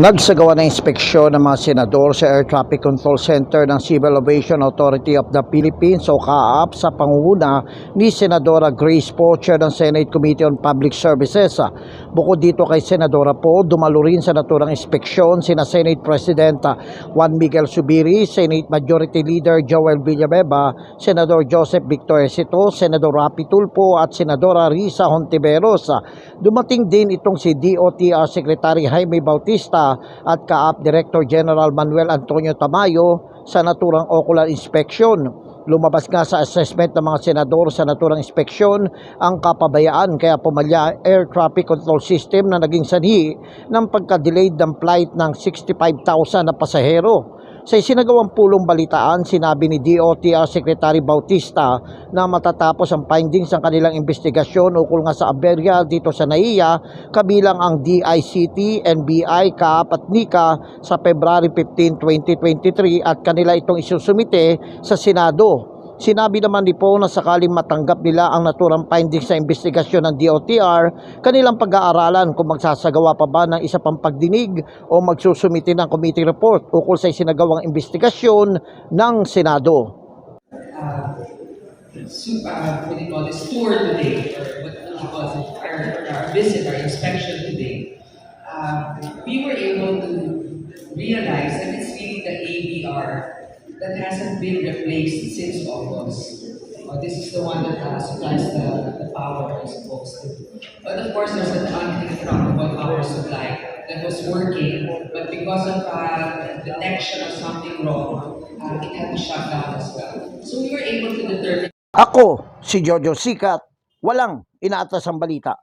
Nagsagawa ng inspeksyon ng mga senador sa Air Traffic Control Center ng Civil Aviation Authority of the Philippines o CAAP sa pangunguna ni Senadora Grace Po, Chair ng Senate Committee on Public Services. Bukod dito kay Senadora Po, dumalo rin sa naturang inspeksyon sina Senate President Juan Miguel Subiri, Senate Majority Leader Joel Villanueva, Senador Joseph Victor Esito, Senador Rapi Tulfo at Senadora Risa Hontiveros. Dumating din itong si DOTR Secretary Jaime Bautista at CAAP Director General Manuel Antonio Tamayo sa naturang ocular inspection. Lumabas nga sa assessment ng mga senador sa naturang inspeksyon ang kapabayaan kaya pumalya air traffic control system na naging sanhi ng pagka-delayed ng flight ng 65,000 na pasahero. Sa isinagawang pulong balitaan, sinabi ni DOTR Secretary Bautista na matatapos ang findings ng kanilang investigasyon ukol nga sa aberya dito sa NAIA, kabilang ang DICT, NBI, CAAP at NICA sa February 15, 2023 at kanila itong isusumite sa Senado. Sinabi naman ni Po na sakaling matanggap nila ang naturang findings sa investigasyon ng DOTR, kanilang pag-aaralan kung magsasagawa pa ba ng isa pang pagdinig o magsusumite ng committee report ukol sa isinagawang investigasyon ng Senado. uh, we were able to realize that it's really the ABR that hasn't been replaced since August. Uh, this is the one that uh, supplies the, the power I suppose. But of course, there's an uninterruptible power supply that was working, but because of uh, detection of something wrong, uh, it had to shut down as well. So we were able to determine Ako, si Jojo Sikat, walang inaatas ang balita.